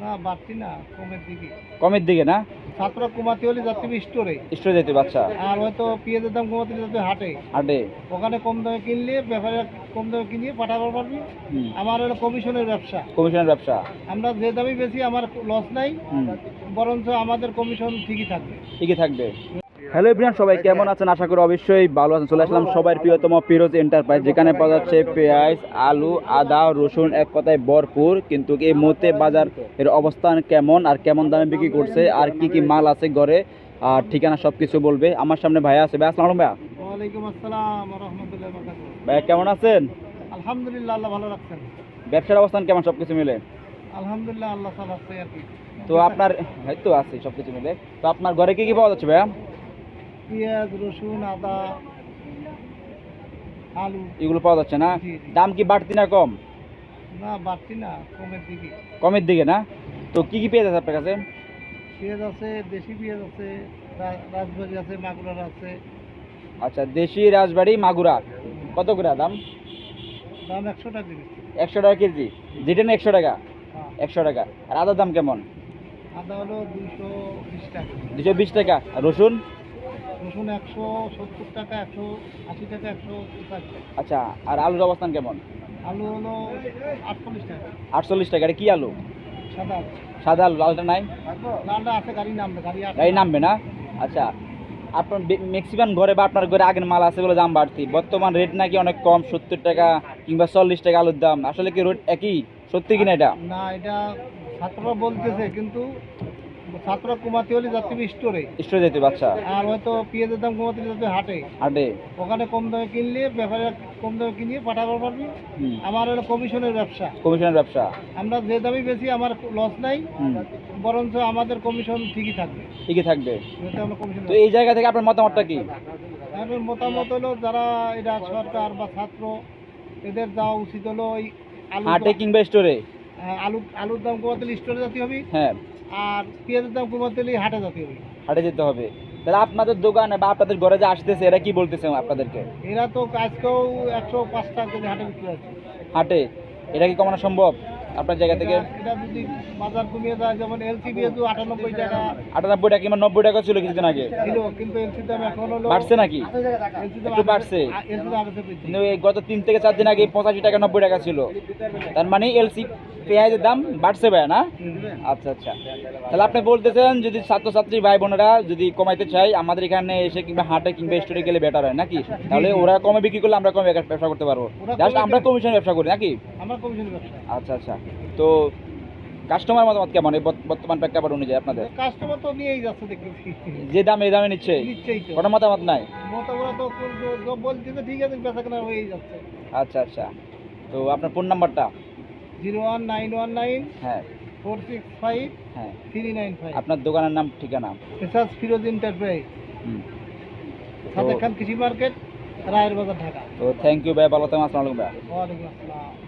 না বাড়তি না কমের দিকে। কমের দিকে না? ছাত্র কমাতে হলে যাচ্ছে স্টোরে। স্টোরে যেতে বাচ্চা আর হয়তো পেঁয়াজের দাম কমাতে হলে হাটে। হাটে। ওখানে কম দামে কিনলে ব্যাপারে কম দামে কিনিয়ে পাঠাবার পারবি। আমার হলো কমিশনের ব্যবসা। কমিশনের ব্যবসা। আমরা যে দামই বেশি আমার লস নাই। বরঞ্চ আমাদের কমিশন ঠিকই থাকবে। ঠিকই থাকবে। হ্যালো এভরিয়ান সবাই কেমন আছেন? আশা করি অবশ্যই ভালো আছেন। চলে আসলাম সবার প্রিয়তম পিরোজ এন্টারপ্রাইজ যেখানে পাওয়া যাচ্ছে পেঁয়াজ আলু আদা রসুন এক কথায় ভরপুর। কিন্তু এই মুহূর্তে বাজার এর অবস্থান কেমন আর কেমন দামে বিক্রি করছে? আর কি কি মাল আছে ঘরে? আর ঠিকানা সব কিছু বলবে। আমার সামনে ভাইয়া আছে। ভাই আসসালাম ভাইয়া। ওয়ালাইকুম আসসালাম রহমতুল্লাহ ভাইয়া কেমন আছেন? আলহামদুলিল্লাহ আল্লাহ ভালো রাখছেন। ব্যবসার অবস্থান কেমন সব কিছু মিলে? আলহামদুলিল্লাহ আল্লাহ তো আপনার এই তো আছে সব কিছু মিলে। তো আপনার ঘরে কি কি পাওয়া যাচ্ছে ভাইয়া? পেঁয়াজ রসুন আদা আলু। এগুলো পাওয়া যাচ্ছে না। দাম কি বাড়তি না কম? না বাড়তি না কমের দিকে। কমের দিকে না? তো কি কি পেঁয়াজ আছে আপনার কাছে? পেঁয়াজ আছে দেশি পেঁয়াজ আছে রাজবাড়ি আছে মাগুরার আছে। আচ্ছা দেশি রাজবাড়ি মাগুরা। কত করে দাম? দাম একশো টাকা একশো টাকা কেজি? যেটা না একশো টাকা? হ্যাঁ। একশো টাকা। আর আদার দাম কেমন? আদা হলো দুশো বিশ টাকা। দুশো বিশ টাকা। রসুন? রসুন একশো সত্তর টাকা একশো আশি টাকা একশো আচ্ছা আর আলুর অবস্থান কেমন? আলু হলো আটচল্লিশ টাকা। আটচল্লিশ টাকা এটা কি আলু? সাদা সাদা আলু লালটা নাই? লালটা আছে গাড়ি নামবে গাড়ি গাড়ি নামবে না? আচ্ছা আপনার ম্যাক্সিমাম ঘরে বা আপনার ঘরে আগের মাল আছে বলে দাম বাড়তি। বর্তমান রেট নাকি অনেক কম সত্তর টাকা কিংবা চল্লিশ টাকা আলুর দাম। আসলে কি রেট একই? সত্যি কিনা এটা? না এটা ছাত্ররা বলতেছে কিন্তু ছাত্ররা কমাতে হলে যাচ্ছে স্টোরে। স্টোরে যেতে বাচ্চা আর হয়তো পেঁয়াজের দাম কমাতে হলে যাচ্ছে হাটে। হাটে। ওখানে কম দামে কিনলে ব্যাপারে কম দামে কিনিয়ে পাঠাবার পারবি। আমার হলো কমিশনের ব্যবসা। কমিশনের ব্যবসা। আমরা যে দামই বেশি আমার লস নাই। বরঞ্চ আমাদের কমিশন ঠিকই থাকবে। ঠিকই থাকবে। আমরা তো এই জায়গা থেকে আপনার মতামতটা কি? এখন মতামত হলো যারা এটা সরকার বা ছাত্র এদের যাওয়া উচিত হলো ওই আলু হাটে কিংবা স্টোরে। আলু আলুর দাম কমাতে স্টোরে যেতে হবে। হ্যাঁ। আর পেঁয়াজের দাম কমাতে হলে হাটে যেতে হবে। হাটে যেতে হবে। তাহলে আপনাদের দোকানে বা আপনাদের ঘরে যে আসতেছে এরা কি বলতেছে আপনাদেরকে? এরা তো আজকেও একশো পাঁচ টাকা হাটে বিক্রি আছে হাটে? এটা কি কমানো সম্ভব আপনার জায়গা থেকে? এটা- যদি বাজার কমিয়ে যায় যেমন এলসি পেঁয়াজু আটানব্বই টাকা। আটানব্বই টাকা কিংবা নব্বই টাকা ছিল কিছুদিন আগে। ছিল কিন্তু এলসি দাম এখন হলো বাড়ছে নাকি? একটু বাড়ছে। এলসি দাম গত তিন থেকে চার দিন আগে পঁচাশি টাকা নব্বই টাকা ছিল। তার মানে এলসি পেঁয়াজের দাম বাড়ছে ভাই না? আচ্ছা আচ্ছা। তাহলে আপনি বলতেছেন যদি ছাত্রছাত্রী ভাই বোনেরা যদি কমাইতে চাই আমাদের এখানে এসে কিংবা হাটে কিংবা স্টোরে গেলে বেটার হয় নাকি? তাহলে ওরা কমে বিক্রি করলে আমরা কমে ব্যবসা করতে পারব। জাস্ট আমরা কমিশন ব্যবসা করি নাকি? আমার কমিশনের ব্যবসা আচ্ছা আচ্ছা। তো কাস্টমার মতামত কেমন? এই বর্তমান প্রেক্ষাপট অনুযায়ী আপনাদের? কাস্টমার তো নিয়েই যাচ্ছে দেখতেছি যে দাম এই দামে নিচ্ছে? কোনো মতামত নাই? মোটামুটি তো কোন- তো বলছি ঠিক আছে বেচা কেনা হয়েই যাচ্ছে। আচ্ছা আচ্ছা। তো আপনার ফোন নাম্বারটা zero one nine one nine হ্যাঁ। ফোর সিক্স ফাইভ হ্যাঁ। Three nine five. আপনার দোকানের নাম ঠিকানা এসাস ফিরোজ এন্টারপ্রাইজ। হুম। সাদেক খান কৃষি মার্কেট রায়ের বাজার ঢাকা। তো থ্যাংক ইউ ভাই ভালো থাকুন আসসালামু আলাইকুম ভাই। ওয়ালাইকুম আসসালাম।